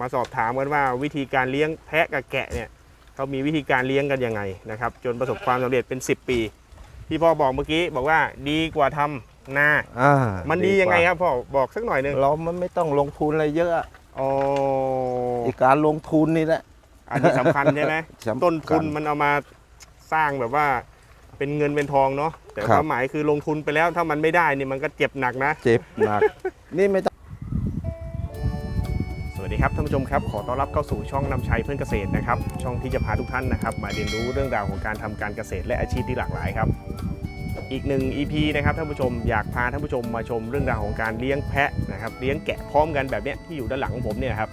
มาสอบถามกันว่าวิธีการเลี้ยงแพะกับแกะเนี่ยเขามีวิธีการเลี้ยงกันยังไงนะครับ จนประสบความสำเร็จเป็น 10 ปีที่พ่อบอกเมื่อกี้บอกว่าดีกว่าทำนาอ่ามันดียังไงครับพ่อบอกสักหน่อยหนึงเรามันไม่ต้องลงทุนอะไรเยอะอ๋ออีกการลงทุนนี่แหละอันนี้สำคัญใช่ไหมสำคัญต้นทุนมันเอามาสร้างแบบว่าเป็นเงินเป็นทองเนาะแต่ครับความหมายคือลงทุนไปแล้วถ้ามันไม่ได้นี่มันก็เจ็บหนักนะ เจ็บหนัก นี่ไม่ต้องสวัสดีครับท่านผู้ชมครับขอต้อนรับเข้าสู่ช่องนำชัยเพื่อนเกษตรนะครับช่องที่จะพาทุกท่านนะครับ มาเรียนรู้เรื่องราวของการทำการเกษตรและอาชีพที่หลากหลายครับ อีกหนึ่ง EP นะครับท่านผู้ชมอยากพาท่านผู้ชมมาชมเรื่องราวของการเลี้ยงแพะนะครับเลี้ยงแกะพร้อมกันแบบเนี้ยที่อยู่ด้านหลังของผมเนี่ยครับ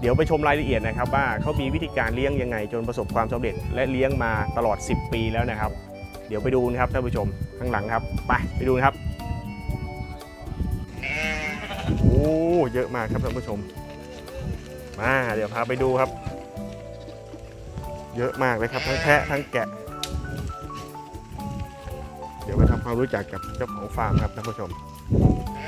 เดี๋ยวไปชมรายละเอียดนะครับว่าเขามีวิธีการเลี้ยงยังไงจนประสบความสำเร็จ และเลี้ยงมาตลอด 10 ปีแล้วนะครับ เดี๋ยวไปดูนะครับท่านผู้ชมข้างหลังครับไปไปดูนะครับโอ้เยอะมากครับท่านผู้ชม มาเดี๋ยวพาไปดูครับ เยอะมากเลยครับ ทั้งแพะทั้งแกะ เดี๋ยวมาทำความรู้จักกับเจ้าของฟาร์มครับท่านผู้ชม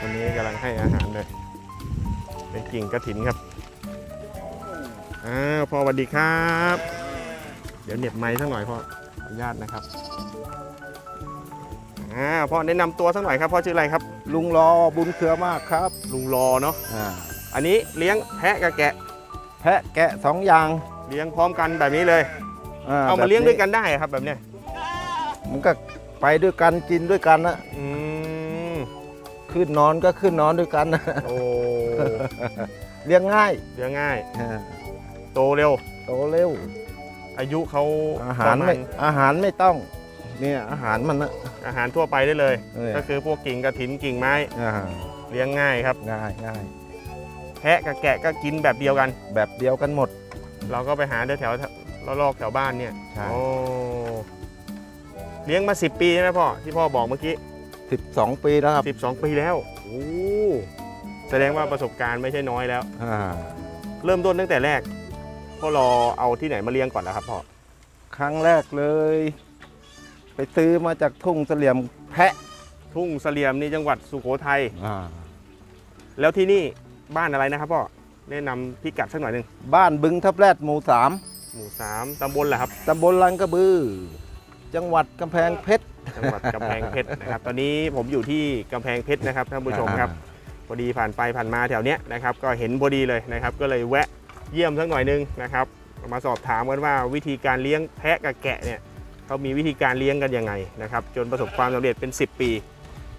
วันนี้กำลังให้อาหารเลย เป็นกิ่งกระถินครับอ้าวพ่อสวัสดีครับ เดี๋ยวเหน็บไม้สักหน่อยพ่อขออนุญาตนะครับอ่าพ่อแนะนำตัวสักหน่อยครับพ่อชื่ออะไรครับ ลุงรอบุญเครือมากครับ ลุงรอเนาะอ่าอันนี้เลี้ยงแพะกับแกะ แพะแกะสองอย่าง เลี้ยงพร้อมกันแบบนี้เลย เอามาเลี้ยงด้วยกันได้ครับแบบเนี้ยมันก็ไปด้วยกันกินด้วยกันนะอืมขึ้นนอนก็ขึ้นนอนด้วยกันนะโอ้เลี้ยงง่ายเลี้ยงง่ายอ่าโตเร็ว โตเร็ว อายุเขาอาหารประไม่ณอาหารไม่ต้องเนี่ยอาหารมันนะอาหารทั่วไปได้เลยเออก็คือพวกกิ่งกระถินกิ่งไม้อ่าเลี้ยงง่ายครับง่ายง่าย แพะกับแกะก็กินแบบเดียวกัน แบบเดียวกันหมด เราก็ไปหาแถวๆรอบๆแถวบ้านเนี่ยใช่ โอ้เลี้ยงมา 10 ปีใช่ไหมพ่อที่พ่อบอกเมื่อกี้ 12 ปีแล้วครับ12 ปีแล้วโอ้แสดงว่าประสบการณ์ไม่ใช่น้อยแล้ว อ่าเริ่มต้นตั้งแต่แรกพ่อรอเอาที่ไหนมาเลี้ยงก่อนนะครับพ่อครั้งแรกเลย ไปซื้อมาจากทุ่งเสลี่ยมแพะทุ่งเสลี่ยมนี่จังหวัดสุโขทัย อ่าแล้วที่นี่ บ้านอะไรนะครับพ่อแนะนำพิกัดสักหน่อยหนึ่งบ้านบึงทับแรดหมู่สามหมู่สามตำบลแหละครับ ตำบลลังกระบือ จังหวัดกำแพงเพชร จังหวัดกำแพงเพชรนะครับ ตอนนี้ผมอยู่ที่กำแพงเพชรนะครับท่านผู้ชมครับ พอดีผ่านไปผ่านมาแถวเนี้ยนะครับก็เห็นพอดีเลยนะครับ ก็เลยแวะเยี่ยมสักหน่อยนึงนะครับ มาสอบถามกันว่าวิธีการเลี้ยงแพะกับแกะเนี่ยเขามีวิธีการเลี้ยงกันยังไงนะครับจนประสบความสำเร็จเป็น 10 ปี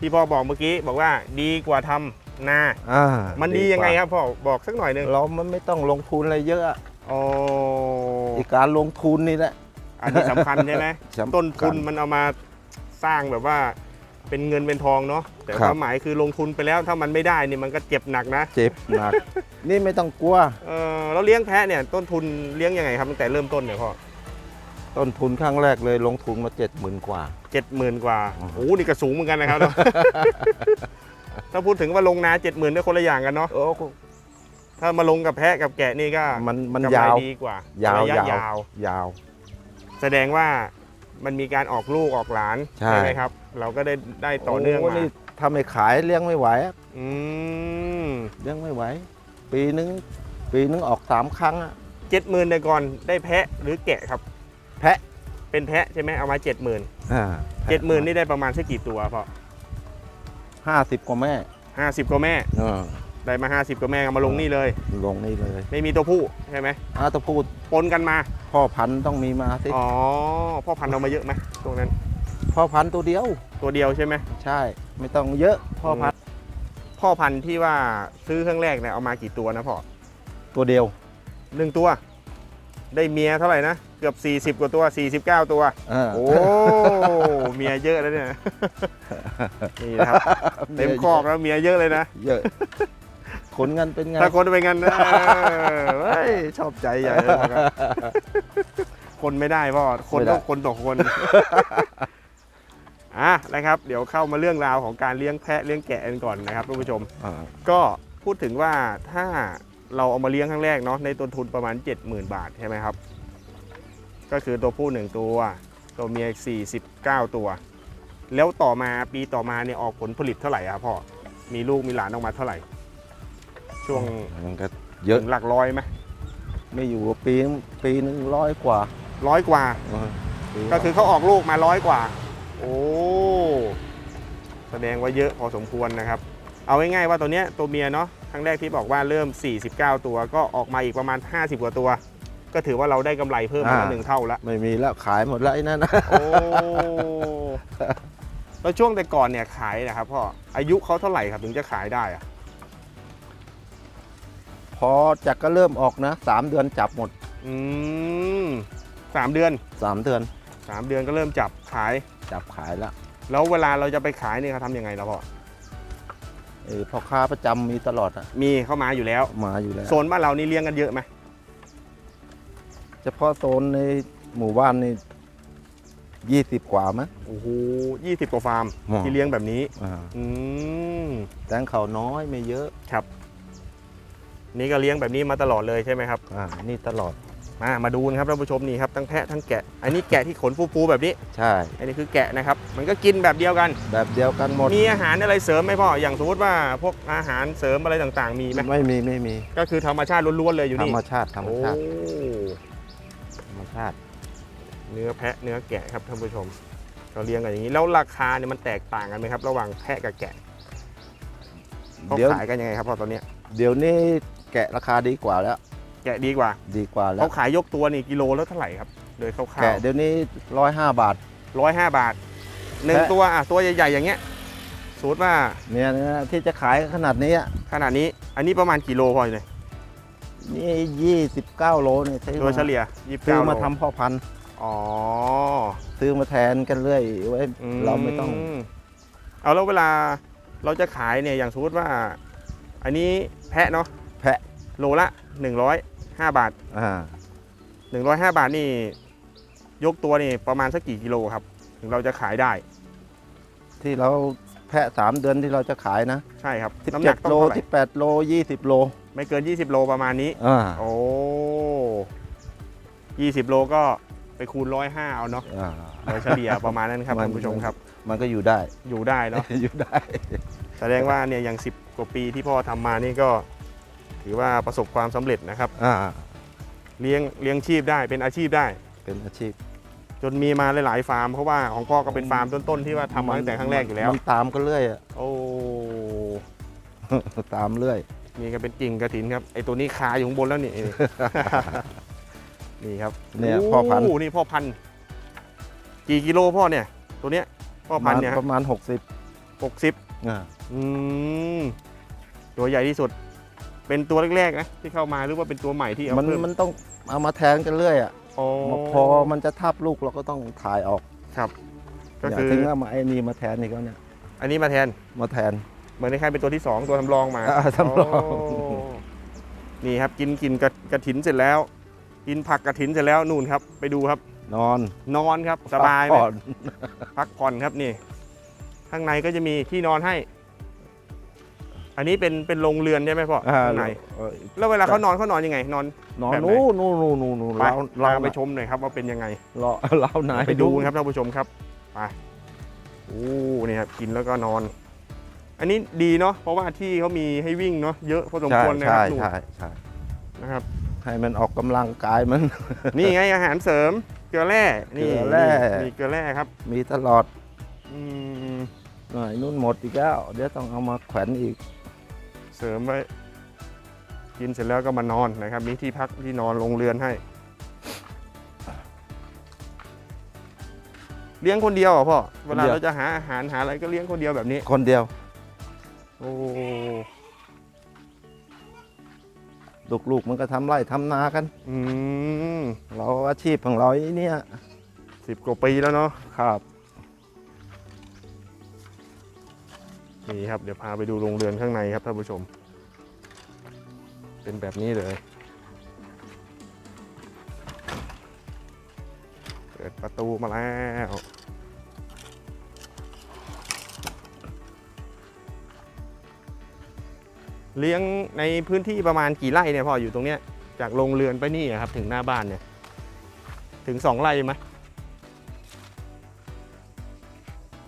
ที่พ่อบอกเมื่อกี้บอกว่าดีกว่าทำ นาอ่ามันดียังไงครับพ่อบอกสักหน่อยนึงเรามันไม่ต้องลงทุนอะไรเยอะอ๋ออีกการลงทุนนี่แหละอันนี้สำคัญใช่ไหมสำคัญต้นทุนมันเอามาสร้างแบบว่าเป็นเงินเป็นทองเนาะแต่ครับความหมายคือลงทุนไปแล้วถ้ามันไม่ได้นี่มันก็เจ็บหนักนะ เจ็บหนัก นี่ไม่ต้องกลัวเออแล้วเลี้ยงแพะเนี่ยต้นทุนเลี้ยงยังไงครับตั้งแต่เริ่มต้นเนี่ยพ่อต้นทุนครั้งแรกเลยลงทุนมาเจ็ดหมื่นกว่าเจ็ดหมื่นกว่าอืมโอ้โหนี่ก็สูงเหมือนกันนะครับ ถ้าพูดถึงว่าลงนาเจ็ดหมื่นก็คนละอย่างกันเนาะโอ้ถ้ามาลงกับแพะกับแกะนี่ก็มันมันกำไรยาวดีกว่ายาวระยะยาวยาว ยาว แสดงว่ามันมีการออกลูกออกหลานใช่ ไหมครับ เราก็ได้ได้ต่อเนื่องโมานี่ถ้าไม่ขายเลี้ยงไม่ไหวอะอืมเลี้ยงไม่ไหว ปีนึงปีนึงออกสามครั้งอะเจ็ดหมื่นแต่ก่อนได้แพะหรือแกะครับ แพะเป็นแพะใช่ไหมเอามาเจ็ดหมื่นอ่าเจ็ดหมื่นนี่ได้ประมาณสักกี่ตัวพ่อ ห้าสิบกว่าแม่ห้าสิบกว่าแม่ เออได้มาห้าสิบกว่าแม่เอามาลงนี่เลย ลงนี่เลยไม่มีตัวผู้ใช่ไหมอาตะพูดปนกันมา พ่อพันธุ์ต้องมีมาสิอ๋อ พ่อพันธุ์เรามาเยอะไหมตรงนั้น พ่อพันธุ์ตัวเดียว ตัวเดียวใช่ไหมใช่ ไม่ต้องเยอะพ่อพันธุ์พ่อพันธุ์ที่ว่าซื้อเครื่องแรกเนี่ยเอามากี่ตัวนะพ่อตัวเดียวหนึ่งตัว ได้เมียเท่าไหร่นะ เกือบ 40 กว่าตัว 49 ตัว เออ โอ้ เมียเยอะแล้วเนี่ย นี่นะครับ เต็มคอกแล้วเมียเยอะเลยนะ เยอะขนกันเป็นไง ถ้าคนเป็นงั้นนะเฮ้ยชอบใจใหญ่เลยครับคนไม่ได้พ่อคนต้องคนต่อคนอะนะครับ เดี๋ยวเข้ามาเรื่องราวของการเลี้ยงแพะเลี้ยงแกะกันก่อนนะครับท่านผู้ชม อ่าก็พูดถึงว่าถ้า เราเอามาเลี้ยงครั้งแรกเนาะในต้นทุนประมาณ 70,000 บาทใช่ไหมครับ ก็คือตัวผู้ 1 ตัว ตัวเมียอีก49 ตัว แล้วต่อมาปีต่อมาเนี่ยออกผลผลิตเท่าไหร่ครับพ่อ มีลูกมีหลานออกมาเท่าไหร่ ช่วงมันก็เยอะถึงหลักร้อยไหมไม่อยู่ปีนึงปีหนึงร้อยกว่าร้อยกว่าเออปีก็คือเขาออกลูกมาร้อยกว่า โอ้แสดงว่าเยอะพอสมควรนะครับ เอาง่ายๆว่าตัวเนี้ยตัวเมียเนาะ ครั้งแรกที่บอกว่าเริ่ม 49 ตัวก็ออกมาอีกประมาณ 50 กว่าตัว ก็ถือว่าเราได้กำไรเพิ่มมาหนึ่งเท่าละไม่มีแล้วขายหมดแล้วไอ้นั่นนะ โอ้ แล้วช่วงแต่ก่อนเนี่ยขายนะครับพ่ออายุเขาเท่าไหร่ครับถึงจะขายได้อะพอจากก็เริ่มออกนะสามเดือนจับหมดอืมสามเดือนสามเดือนสามเดือนก็เริ่มจับขาย จับขายแล้วแล้วเวลาเราจะไปขายเนี่ยเขาทำยังไงล่ะพ่อ เออพ่อค้าประจำมีตลอดอะมีเข้ามาอยู่แล้ว มาอยู่แล้ว โซนบ้านเรานี่เลี้ยงกันเยอะไหมเฉพาะโซนในหมู่บ้านนี่ยี่สิบกว่ามั้ย โอ้โหยี่สิบกว่าฟาร์มอ๋อที่เลี้ยงแบบนี้ อ่าอืมแตงเขาน้อยไม่เยอะ นี่ก็เลี้ยงแบบนี้มาตลอดเลยใช่ไหมครับ อ่า นี่ตลอด มามาดูนะครับท่านผู้ชมนี่ครับทั้งแพะทั้งแกะ อันนี้แกะที่ขนฟูๆแบบนี้ ใช่ อันนี้คือแกะนะครับ มันก็กินแบบเดียวกัน แบบเดียวกันหมด มีอาหารอะไรเสริมไหมพ่อ อย่างสมมติว่าพวกอาหารเสริมอะไรต่างๆ มีไหมไม่มีไม่มี ก็คือธรรมชาติล้วนๆเลยอยู่ธรนี่ รมชาติธรรมชาติโอ้ธรรมชาติ เนื้อแพะเนื้อแกะครับท่านผู้ชม เราเลี้ยงกันอย่างนี้ แล้วราคาเนี่ยมันแตกต่างกันไหมครับ ระหว่างแพะกับแกะเขาเดี๋ยว ขายกันยังไงครับพ่อตอนเนี้ยเดี๋ยวนี้แกะราคาดีกว่าแล้วแกะดีกว่าดีกว่าแล้เขาวขายยกตัวนี่กิโลแล้วเท่าไหร่ครับโดยคร่าวแกะเดี๋ยวนี้ร้อยห้าบาทๆร้อยห้าบาทหนึ่งแพะตัวอะตัวใหญ่ๆอย่างเงี้ยสมมติว่าเนี่ยนะที่จะขายขนาดนี้อะขนาดนี้อันนี้ประมาณกี่โลพอเลยนี่ยี่สิบเก้าโลเนี่ยซื้อโดยมาเฉลี่ยยี่สิบซื้อเก้าโลมาทำพ่อพันธุ์อ๋อซื้อมาแทนกันเรื่อยไว้เราไม่ต้อง เอาแล้วเวลาเราจะขายเนี่ยอย่างสมมติว่า อันนี้แพะเนาะแพะโลละ 105บาทอ่า105บาทนี่ ยกตัวนี่ประมาณสักกี่กิโลครับ ถึงเราจะขายได้ ที่เราแพะสามเดือนที่เราจะขายนะใช่ครับสิบน้ำหเจ็นัดกต้องโลเท่าไหร่สิบแปดโลยี่สิบโลไม่เกิน 20 โลประมาณนี้ อ่าโอ้20โลก็ไปคูณ105เอาเนาะอ่า โดยเฉลี่ยประมาณนั้นครับมัน ท่านผู้ชมครับ มันก็อยู่ได้ อยู่ได้เนาะ อยู่ได้ แสดงว่าเนี่ยอย่าง 10 กว่าปีที่พ่อทำมานี่ก็ ถือว่าประสบความสำเร็จนะครับอ่าเลี้ยงเลี้ยงชีพได้เป็นอาชีพได้ เป็นอาชีพ จนมีมาหลายๆฟาร์มเพราะว่าของพ่อก็เป็นฟาร์มต้นๆที่ว่าทำมาตั้งแต่ครั้งแรกอยู่แล้วมันตามก็เรื่อยอะโอ้ตามเรื่อยนี่ก็เป็นกิ่งกระถินครับไอตัวนี้คาอยู่ข้างบนแล้วนี่นี่ครับเนี่ยพ่อพันธุ์โนี่พ่อพันธุ์กี่กิโลพ่อเนี่ย ตัวเนี้ยพ่อพันธุ์เนี่ยประมาณหกสิบหกสิบอ่าอืมตัวใหญ่ที่สุด เป็นตัวแรกๆนะที่เข้ามาหรือว่าเป็นตัวใหม่ที่เอามันเพิ่มมันต้องเอามาแทงกันเรื่อยอะอ๋อพอมันจะทับลูกเราก็ต้องถ่ายออกครับ ก็อย่าคือถึงเอามาไอ้นี่มาแทนนี่ก็เนี่ยอันนี้มาแทนมาแทนเหมือนในใครเป็นตัวที่สองตัวทำรองมาอ่าทำรองโนี่ครับกินกินกระกระถินเสร็จแล้ว กินผักกระถินเสร็จแล้วนู่นครับ ไปดูครับ นอนนอนครับสบายพักไหมผ่อนพักผ่อนครับนี่ ข้างในก็จะมีที่นอนให้ อันนี้เป็นเป็นโรงเรือนใช่ไหมพ่ออ่าข้างในเออแล้วเวลาเขานอนเขานอนยังไง นอน นอนแบบไหน นู่นนู่นนู่นนู่นนู่นไปเราเราพาไปชมหน่อยครับว่าเป็นยังไง เราเราไหนไปดูกันครับท่านผู้ชมครับไปโอ้นี่ครับกินแล้วก็นอน อันนี้ดีเนาะเพราะว่าที่เขามีให้วิ่งเนาะเยอะพอสมใช่ควรนะคใช่รับนู่นใช่ใช่นะครับ ให้มันออกกำลังกายมัน นี่ไงอาหารเสริมเกลือแร่นี่เกลือแร่ นี่เกลือแร่ครับมีตลอดอืมหน่อยนู่นหมดอีกแล้วเดี๋ยวต้องเอามาแขวนอีก เสริมไว้ กินเสร็จแล้วก็มานอนนะครับ มีที่พักที่นอนโรงเรือนให้ เลี้ยงคนเดียวเหรอพ่อ เวลาคนเดียวเราจะหาอาหารหาอะไรก็เลี้ยงคนเดียวแบบนี้ คนเดียว โอ้ลูกๆมันก็ทำไร่ทำนากัน อืมเราอาชีพของเราไอ้เนี่ยสิบกว่าปีแล้วเนาะครับ นี่ครับเดี๋ยวพาไปดูโรงเรือนข้างในครับท่านผู้ชม เป็นแบบนี้เลย เปิดประตูมาแล้วเลี้ยงในพื้นที่ประมาณกี่ไร่เนี่ยพ่ออยู่ตรงเนี้ยจากโรงเรือนไปนี่อะครับถึงหน้าบ้านเนี่ย ถึงสองไร่ไหม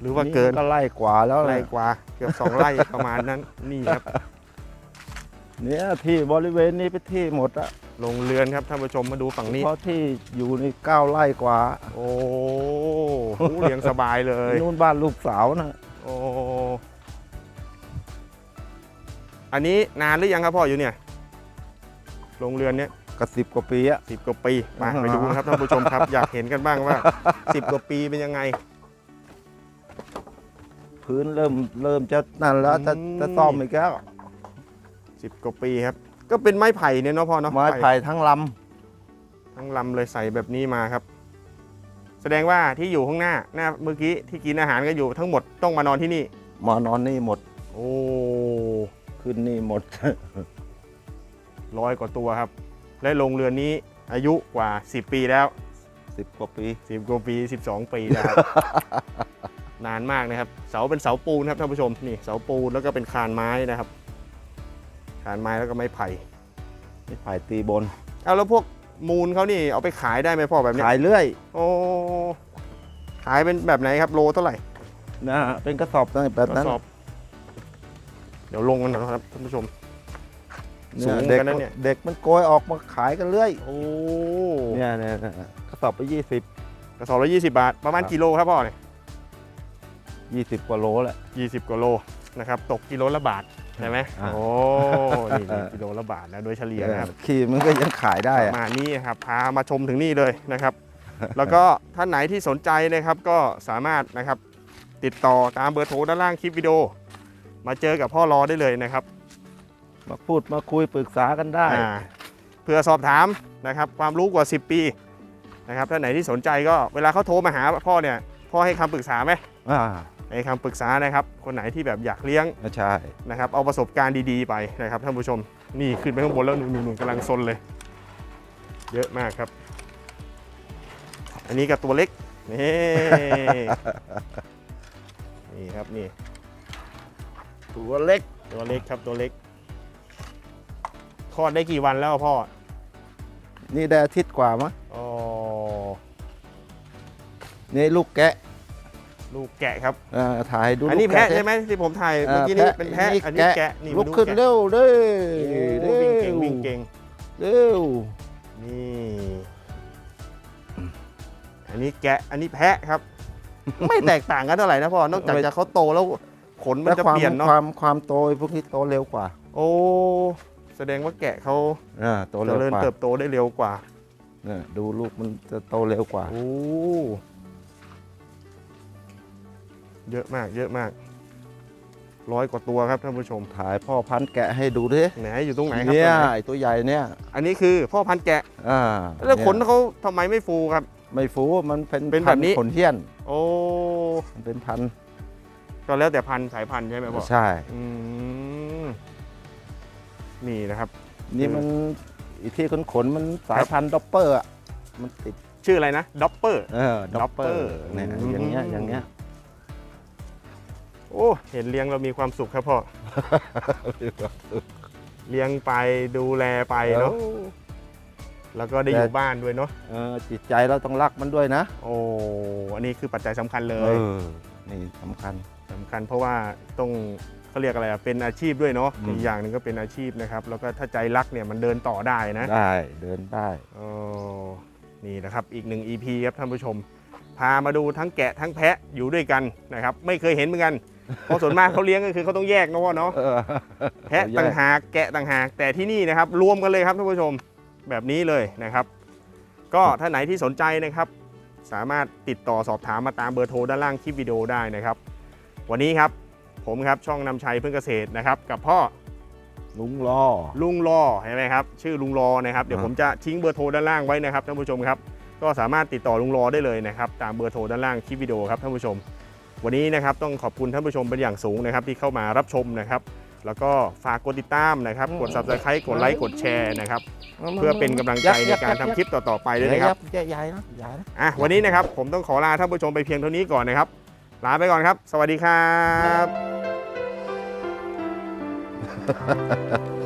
หรือว่าเกินก็ไล่กว่าแล้วไร่เลยกว่า เกือบสองไร่ประมาณนั้นนี่ครับ เนี่ยที่บริเวณนี้เป็นที่หมดอะโรงเรือนครับท่านผู้ชมมาดูฝั่งนี้ เพราะที่อยู่ในเก้าไร่กว่า โอ้โหเลี้ยงสบายเลยนู่นบ้านลูกสาวนะโอ้อันนี้นานหรือยังครับพ่ออยู่เนี่ยโรงเรือนเนี้ยกระสิบกว่าปีอะสิบกว่าปีมาอ่าฮะไปดูครับท่านผู้ชมครับ อยากเห็นกันบ้างว่าสิบกว่าปีเป็นยังไง พื้นเริ่มเริ่มจะนั่นแล้วจะอืม จะซ่อมอีกแล้วสิบกว่าปีครับ ก็เป็นไม้ไผ่เนี่ยเนาะพ่อเนาะไม้ไผ่ทั้งลทั้งลำเลยใส่แบบนี้มาครับ แสดงว่าที่อยู่ข้างหน้าหน้าเมื่อกี้ที่กินอาหารกันอยู่ทั้งหมดต้องมานอนที่นี่ำมานอนนี่หมดโอ้ขึ้นนี่หมด ร้อยกว่าตัวครับ และโรงเรือนนี้อายุกว่า 10 ปีแล้ว สิบกว่าปี 10กว่าปี 12 ปีแล้วครับ นานมากนะครับ เสาเป็นเสาปูนครับท่านผู้ชมนี่เสาปูนแล้วก็เป็นคานไม้นะครับคานไม้แล้วก็ไม้ไผ่ไม้ไผ่ตีบนเอาแล้วพวกมูลเขานี่เอาไปขายได้ไหมพ่อแบบเนี้ยขายเรื่อย โอ้ขายเป็นแบบไหนครับโลเท่าไหร่นะฮะเป็นกระสอบตั้งแต่แบบกนั้นระสอบเดี๋ยวลงกันหน่อยครับท่านผู้ชมเนี่ยสูงเด็กกันนะเนี่ยเด็กมันโกยออกมาขายกันเรื่อยโอ้เนี่ยเนี่ยเนี่ยกระสอบไปยี่สิบกระสอบละ20บาท ประมาณครับกิโลครับพ่อเนี่ย ยี่สิบกว่าโลแหละ 20 กว่าโลนะครับตกกิโลละบาทใช่ไหมอ่า โอ้นี่นี่กิโลละบาทนะโดยเฉลี่ยนะครับ ขี่มันก็ยังขายได้ปอะระมาณนี้นะครับพามาชมถึงนี่เลยนะครับ แล้วก็ท่านไหนที่สนใจนะครับก็สามารถนะครับติดต่อตามเบอร์โทรด้านล่างคลิปวิดีโอ มาเจอกับพ่อรอได้เลยนะครับมาพูดมาคุยปรึกษากันได้ อ่าเพื่อสอบถามนะครับความรู้กว่า 10 ปีนะครับท่านไหนที่สนใจก็เวลาเขาโทรมาหาพ่อเนี่ยพ่อให้คำปรึกษาไหมอ่า ให้คำปรึกษานะครับ คนไหนที่แบบอยากเลี้ยงใช่นะครับเอาประสบการณ์ดีๆไปนะครับท่านผู้ชมนี่ขึ้นไปข้างบนแล้วหนุ่นๆกำลังซนเลย เยอะมากครับ อันนี้กับตัวเล็กนี่นี่ครับนี่ ตัวเล็กตัวเล็กครับตัวเล็กคลอดได้กี่วันแล้วพ่อนี่ได้อาทิตย์กว่ามั้งอ๋อนี่ลูกแกะ ลูกแกะครับอ่าถ่ายดูอันนี้ลูกแพะสิใช่ไหมที่ผมถ่ายอ่าเมื่อกี้นี้แพะเป็นแพะนี่อันนี้แกะแกะนี่ลุกมาดูขึ้นแกะเร็วเด้อโอ้วิ่งเก่งวิ่งเก่งเร็วนี่อันนี้แกะอันนี้แพะครับ ไม่แตกต่างกันเท่าไหร่นะพ่อนอกจากจะเขาโตแล้วขนมันแล้วจะความเปลี่ยนเนาะความความโตไอ้พวกนี้โตเร็วกว่า โอ้แสดงว่าแกะเขาอ่าโตเจเร็วริญกว่าเติบโตได้เร็วกว่าเนี่ยดูลูกมันจะโตเร็วกว่าโอ้ เยอะมาก เยอะมาก ร้อยกว่าตัวครับท่านผู้ชม ถ่ายพ่อพันธุ์แกะให้ดูดิไหนอยู่ตรงไหนครับเนี่ยตรงไหนไอ้ตัวใหญ่เนี่ยอันนี้คือพ่อพันธุ์แกะ อ่าแล้วขนเยเขาทำไมไม่ฟูครับ ไม่ฟูมันเป็นเป็นแบบนี้พัธุ์ขนเทียนโอ้มันเป็นพันธุ์ก็แล้วแต่พันธุ์สายพันธุ์ใช่ไหมพ่อใช่ อืมนี่นะครับ นี่มันอีกที่ขนขนๆมันสายพันธุ์ด็อปเปอร์อะมันติดชื่ออะไรนะด็อปเปอร์ เออด็อปเปอ Dopper ร์เนี่ยอืม อย่างเงี้ยอย่างเงี้ย โอ้เห็นเลี้ยงเรามีความสุขครับพ่อ เลี้ยงไปดูแลไปเนาะแล้วก็ได้อยู่บ้านด้วยเนาะเออจิตใจเราต้องรักมันด้วยนะ โอ้อันนี้คือปัจจัยสำคัญเลเอยอนี่สำคัญสำคัญ เพราะว่าต้องเขาเรียกอะไรอะเป็นอาชีพด้วยเนาะอืมอีกอย่างหนึ่งก็เป็นอาชีพนะครับ แล้วก็ถ้าใจรักเนี่ยมันเดินต่อได้นะ ได้เดินได้โอ้นี่นะครับอีกหนึ่ง EP ครับท่านผู้ชม พามาดูทั้งแกะทั้งแพะอยู่ด้วยกันนะครับ ไม่เคยเห็นเหมือนกัน เพราะส่วนมากเขาเลี้ยงก็คือเขาต้องแยกนะว่าเนาะเออแพะต่างหากแกะต่างหากแต่ที่นี่นะครับ รวมกันเลยครับท่านผู้ชมแบบนี้เลยนะครับ ก็ถ้าไหนที่สนใจนะครับ สามารถติดต่อสอบถามมาตามเบอร์โทรด้านล่างคลิปวิดีโอได้นะครับ วันนี้ครับผมครับช่องนำชัยเพื่อนเกษตรนะครับ กับพ่อลุงรอลุงรอเห็นไหมครับ ชื่อลุงรอนะครับเดี๋ยวอ่าผมจะทิ้งเบอร์โทรด้านล่างไว้นะครับท่านผู้ชมครับ ก็สามารถติดต่อลุงรอได้เลยนะครับ ตามเบอร์โทรด้านล่างคลิปวิดีโอครับท่านผู้ชม วันนี้นะครับต้องขอบคุณท่านผู้ชมเป็นอย่างสูงนะครับที่เข้ามารับชมนะครับ แล้วก็ฝากกดติดตามนะครับ กด subscribe กดไลค์กดแชร์นะครับ เพื่อเป็นกำลังใจในการทำคลิปต่อๆไปด้วยนะครับ ใหญ่ใหญ่ๆนะใหญ่นะ อะวันนี้นะครับผมต้องขอลาท่านผู้ชมไปเพียงเท่านี้ก่อนนะครับ ลาไปก่อนครับ สวัสดีครับ